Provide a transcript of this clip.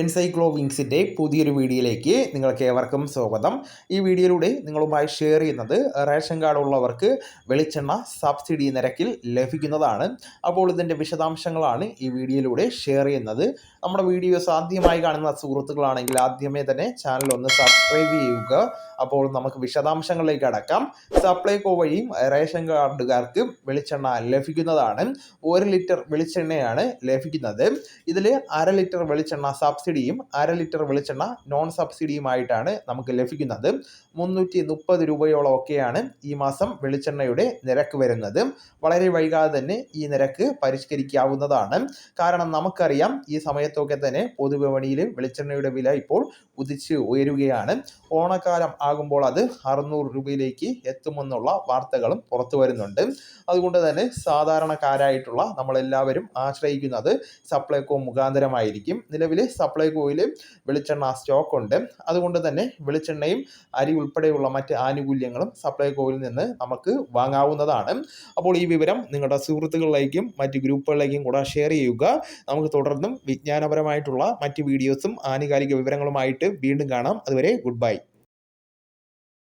എൻസൈക്ലോ വിങ്സിന്റെ പുതിയൊരു വീഡിയോയിലേക്ക് നിങ്ങൾക്ക് ഏവർക്കും സ്വാഗതം. ഈ വീഡിയോയിലൂടെ നിങ്ങളുമായി ഷെയർ ചെയ്യുന്നത് റേഷൻ കാർഡ് ഉള്ളവർക്ക് വെളിച്ചെണ്ണ സബ്സിഡി നിരക്കിൽ ലഭിക്കുന്നതാണ്. അപ്പോൾ ഇതിന്റെ വിശദാംശങ്ങളാണ് ഈ വീഡിയോയിലൂടെ ഷെയർ ചെയ്യുന്നത്. നമ്മുടെ വീഡിയോസ് ആദ്യമായി കാണുന്ന സുഹൃത്തുക്കളാണെങ്കിൽ ആദ്യമേ തന്നെ ചാനൽ ഒന്ന് സബ്സ്ക്രൈബ് ചെയ്യുക. അപ്പോൾ നമുക്ക് വിശദാംശങ്ങളിലേക്ക് അടക്കാം. സപ്ലൈകോ വഴിയും റേഷൻ കാർഡുകാർക്ക് വെളിച്ചെണ്ണ ലഭിക്കുന്നതാണ്. ഒരു ലിറ്റർ വെളിച്ചെണ്ണയാണ് ലഭിക്കുന്നത്. ഇതിൽ അര ലിറ്റർ വെളിച്ചെണ്ണ സബ്സിഡിയും അര ലിറ്റർ വെളിച്ചെണ്ണ നോൺ സബ്സിഡിയുമായിട്ടാണ് നമുക്ക് ലഭിക്കുന്നത്. മുന്നൂറ്റി മുപ്പത് രൂപയോളം ഒക്കെയാണ് ഈ മാസം വെളിച്ചെണ്ണയുടെ നിരക്ക് വരുന്നത്. വളരെ വൈകാതെ തന്നെ ഈ നിരക്ക് പരിഷ്കരിക്കാവുന്നതാണ്. കാരണം നമുക്കറിയാം ഈ സമയത്തൊക്കെ തന്നെ പൊതുവിപണിയിൽ വെളിച്ചെണ്ണയുടെ വില ഇപ്പോൾ ഉദിച്ച് ഉയരുകയാണ്. ഓണക്കാലം ആകുമ്പോൾ അത് അറുന്നൂറ് രൂപയിലേക്ക് എത്തുമെന്നുള്ള വാർത്തകളും പുറത്തു വരുന്നുണ്ട്. അതുകൊണ്ട് തന്നെ സാധാരണക്കാരായിട്ടുള്ള നമ്മളെല്ലാവരും ആശ്രയിക്കുന്നത് സപ്ലൈകോ മുഖാന്തരമായിരിക്കും. നിലവിൽ സപ്ലൈകോയിൽ വെളിച്ചെണ്ണ സ്റ്റോക്ക് ഉണ്ട്. അതുകൊണ്ട് തന്നെ വെളിച്ചെണ്ണയും അരി ഉൾപ്പെടെയുള്ള മറ്റ് ആനുകൂല്യങ്ങളും സപ്ലൈകോയിൽ നിന്ന് നമുക്ക് വാങ്ങാവുന്നതാണ്. അപ്പോൾ ഈ വിവരം നിങ്ങളുടെ സുഹൃത്തുക്കളിലേക്കും മറ്റ് ഗ്രൂപ്പുകളിലേക്കും കൂടെ ഷെയർ ചെയ്യുക. നമുക്ക് തുടർന്നും വിജ്ഞാനപരമായിട്ടുള്ള മറ്റ് വീഡിയോസും ആനുകാലിക വിവരങ്ങളുമായിട്ട് വീണ്ടും കാണാം. അതുവരെ ഗുഡ് ബൈ